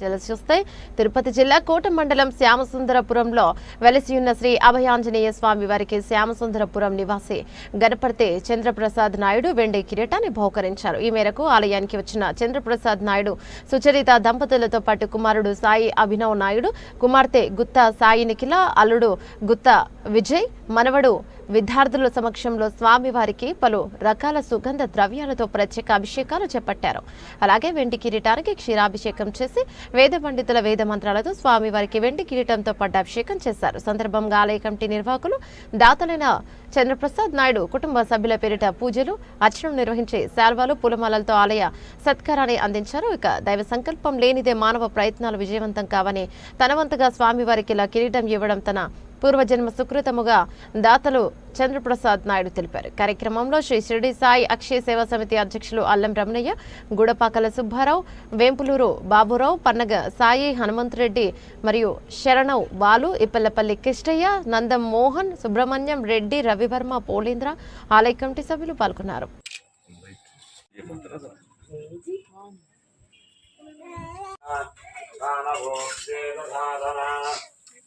తెలిసి చూస్తే తిరుపతి జిల్లా కోట మండలం శ్యామసుందరపురంలో వెలసి ఉన్న శ్రీ అభయాంజనేయ స్వామి వారికి శ్యామసుందరపురం నివాసి గణపతి చంద్రప్రసాద్ నాయుడు వెండి కిరీటాన్ని బహుకరించారు. ఈ మేరకు ఆలయానికి వచ్చిన చంద్రప్రసాద్ నాయుడు సుచరిత దంపతులతో పాటు కుమారుడు సాయి అభినవ్ నాయుడు కుమార్తె గుత్త సాయి నిఖిల అల్లుడు గుత్త విజయ్ మనవడు విద్యార్థుల సమక్షంలో స్వామివారికి పలు రకాల సుగంధ ద్రవ్యాలతో ప్రత్యేక అభిషేకాలు చేపట్టారు. అలాగే వెండి కిరీటానికి క్షీరాభిషేకం చేసి వేద పండితుల వేద మంత్రాలతో స్వామివారికి వెండి కిరీటంతో పట్టాభిషేకం చేశారు. సందర్భంగా ఆలయ కమిటీ నిర్వాహకులు దాతలైన చంద్రప్రసాద్ నాయుడు కుటుంబ సభ్యుల పేరిట పూజలు అర్చనం నిర్వహించే శాల్వాలు పూలమాలలతో ఆలయ సత్కారాన్ని అందించారు. ఇక దైవ సంకల్పం లేనిదే మానవ ప్రయత్నాలు విజయవంతం కావని తనవంతగా స్వామివారికి ఇలా కిరీటం ఇవ్వడం తన పూర్వజన్మ సుకృతముగా దాతలు చంద్రప్రసాద్ నాయుడు తెలిపారు కార్యక్రమంలో శ్రీ షిరిడి సాయి అక్షయ సేవా సమితి అధ్యక్షులు అల్లం రమణయ్య గుడపాకల సుబ్బారావు వేంపులూరు బాబురావు పన్నగ సాయి హనుమంతరెడ్డి మరియు శరణవ్ బాలు ఇప్పల్లపల్లి కిష్టయ్య నందం మోహన్ సుబ్రహ్మణ్యం రెడ్డి రవివర్మ పోలేంద్ర ఆలయ కమిటీ సభ్యులు పాల్గొన్నారు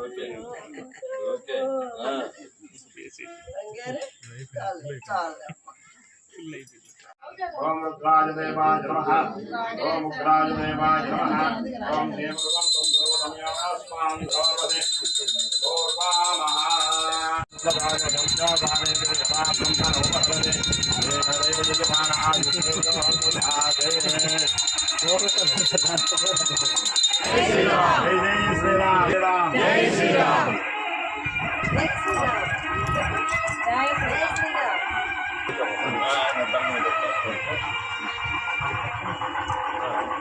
ఓకే ఓకే ఓం రుద్రాయ దేవాయ నమః ఓం రుద్రాయ దేవాయ నమః ఓం దేవకం తుమ్యోనాస్మాం ధోర్వదే ఓర్వామః రుద్రాయ దంజాదానే దేవా బ్రహ్మణ ఉపపదే దేవదేవ జగవాన ఆయుష్యేవ హోమోదాదే ఓం రుద్రాయ దేవాయ నమః జై శ్రీరామ్ జై శ్రీరామ్ జై శ్రీరామ్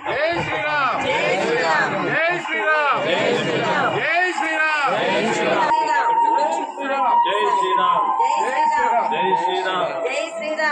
జై శ్రీరామ్ జై శ్రీరామ్ శ్రీరామ్ జై శ్రీరామ్ జై శ్రీరామ్ జై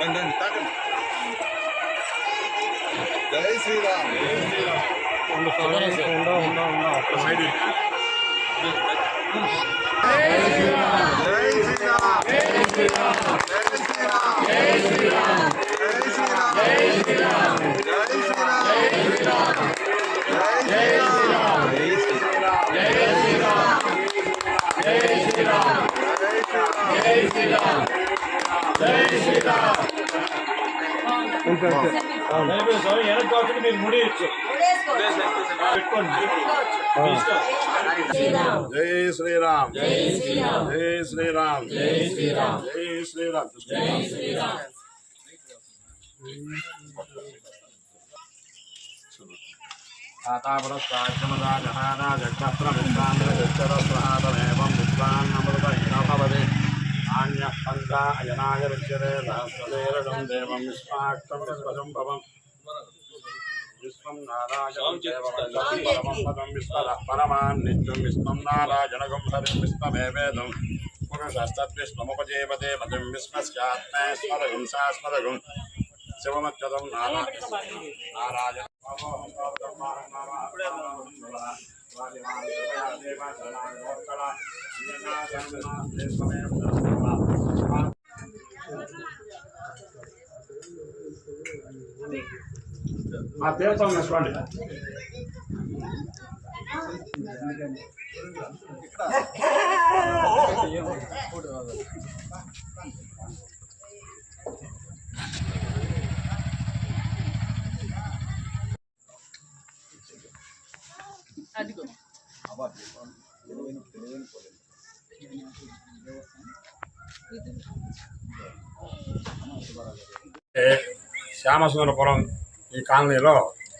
రండి తాకండి జై శ్రీరామ్ జై శ్రీరామ్ జై శ్రీరామ్ Jai Shri Ram. వెనక్కి మీరు ముడి జై శ్రీరామ్ జై శ్రీరామ్ జై శ్రీరామ్ జై శ్రీరామ్ జై శ్రీరామ్ జై శ్రీరామ్ తాతాపురస్వాజమదా జహారా జక్షత్ర విశ్రాంత జక్షర స్వహాతం నాణ్య పంగా అయనాయ విద్యతే సహస్రదేరగం దేవం విశ్వాక్షం విశ్వజం భవం విశ్వం నారాయణం దేవం పరమం పదం విశ్వర పరమాన్ నిత్యం విశ్వం నారాయణగం హరిం విశ్వమేవేదం పురుషస్తద్విశ్వముపజీవతే పదం విశ్వస్యాత్మేశ్వరగం శాశ్వతగం శివమత్యదం నారా నారాయణ ఆ తీర్థం వేసుకోండి శ్యామసుందరపురం ఈ కాలనీలో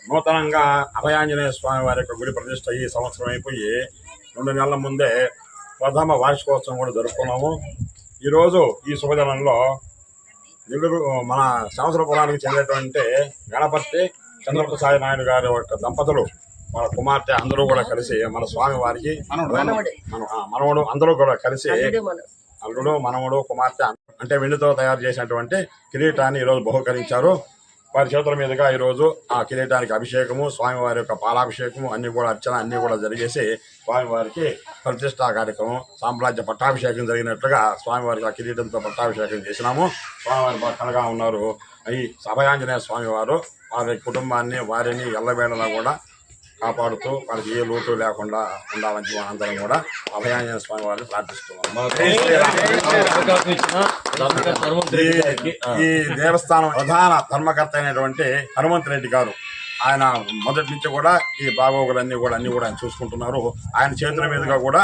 నూతనంగా అభయాంజనేయ స్వామి వారి యొక్క గుడి ప్రతిష్ట ఈ సంవత్సరం అయిపోయి రెండు నెలల ముందే ప్రథమ వార్షికోత్సవం కూడా జరుపుకున్నాము. ఈరోజు ఈ శుభదినంలో నెల్లూరు మన సంవత్సరపురానికి చెందినటువంటి గణపతి చంద్రప్రసాద్ నాయుడు గారి యొక్క దంపతులు వాళ్ళ కుమార్తె అందరూ కూడా కలిసి మన స్వామి వారికి మన మనవడు. అందరూ కూడా కలిసి అల్లుడు మనవడు. కుమార్తె అంటే వెండితో తయారు చేసినటువంటి కిరీటాన్ని ఈరోజు బహుకరించారు. వారి చేతుల మీదుగా ఈరోజు ఆ కిరీటానికి అభిషేకము స్వామివారి యొక్క పాలాభిషేకము అన్ని కూడా అర్చన అన్ని కూడా జరిగేసి స్వామివారికి ప్రతిష్టా కార్యక్రమం సామ్రాజ్య పట్టాభిషేకం జరిగినట్లుగా స్వామివారికి ఆ కిరీటంతో పట్టాభిషేకం చేసినాము. స్వామివారి భక్తులుగా ఉన్నారు. ఈ సభయాంజనేయ స్వామివారు వారి కుటుంబాన్ని వారిని ఎల్లవేళలా కూడా కాపాడుతూ వాళ్ళకి ఏ లోటు లేకుండా ఉండాలని అందరం కూడా అభయాంజనేయ స్వామి వారిని ప్రార్థిస్తున్నాం ఈ దేవస్థానం ప్రధాన ధర్మకర్త అయినటువంటి హనుమంత్ రెడ్డి గారు ఆయన మొదటి నుంచి కూడా ఈ బాగోగులన్నీ కూడా అన్ని కూడా ఆయన చూసుకుంటున్నారు. ఆయన చేతుల మీదుగా కూడా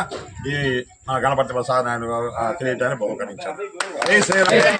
ఈ గణపతి ప్రసాద్ నాయుడు గారు ఆ కిరీటాన్ని బహుకరించారు.